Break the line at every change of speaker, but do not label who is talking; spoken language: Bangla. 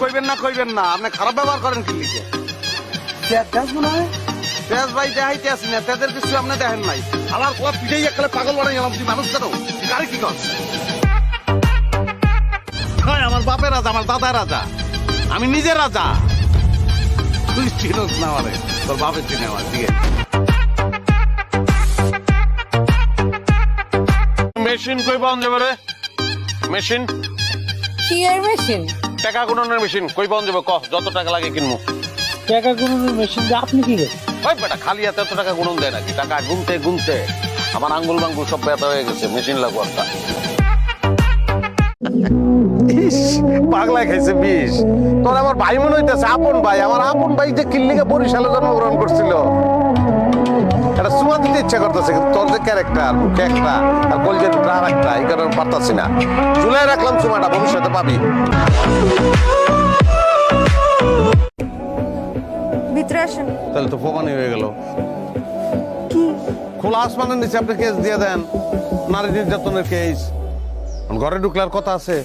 কইবেন না কইবেন না। আপনি খারাপ ব্যবহার করেন কি লিখে?
তেজ মনে হয়
তেজ ভাই দেখাইতে আসি না তেজের কিছু আপনি দেখেন নাই। আমার পোলা পিঠেই একলে পাগল গেলাম তুই মানুষ কি কর? হয় আমার বাপের রাজা আমার দাদা রাজা। আমি নিজে রাজা। তুই চিনোস না আমারে তোর বাপের চিনে আমার ঠিক আছে?
মেশিন কই পাওয়া যাবে রে? মেশিন?
শিয়ার মেশিন?
টাকা গুণনের মেশিন কই পাওয়া যাবে? কহ যত টাকা লাগে কিনবো।
টাকা গুণনের মেশিন দিয়ে আপনি কি?
ওই বেটা খালি হাতে এত টাকা গুণন দেয় নাকি? টাকা গুনতে গুনতে আমার আঙ্গুল মাঙ্গুল সব ব্যথা হয়ে গেছে মেশিন লাগবো একটা। ইস, খাইছে বিষ। তোর আমার ভাই মনে হইতেছে আপন ভাই। আমার আপন ভাই যে কিল্লিকে বরিশালে জন্মগ্রহণ করছিল। ইচ্ছা করতেছে কিন্তু তোর যে ক্যারেক্টার মুখে একটা আর কলজের আর একটা এই কারণে পারতাছি না। চুলাই রাখলাম সুমাটা ভবিষ্যতে পাবি।
ভিতরে আসেন।
তাহলে তো প্রমাণই হয়ে গেল।
কি?
খোলা আসমানের নিচে আপনি কেস দিয়ে দেন। নারী নির্যাতনের কেস ঘরে ঢুকলার কথা আছে।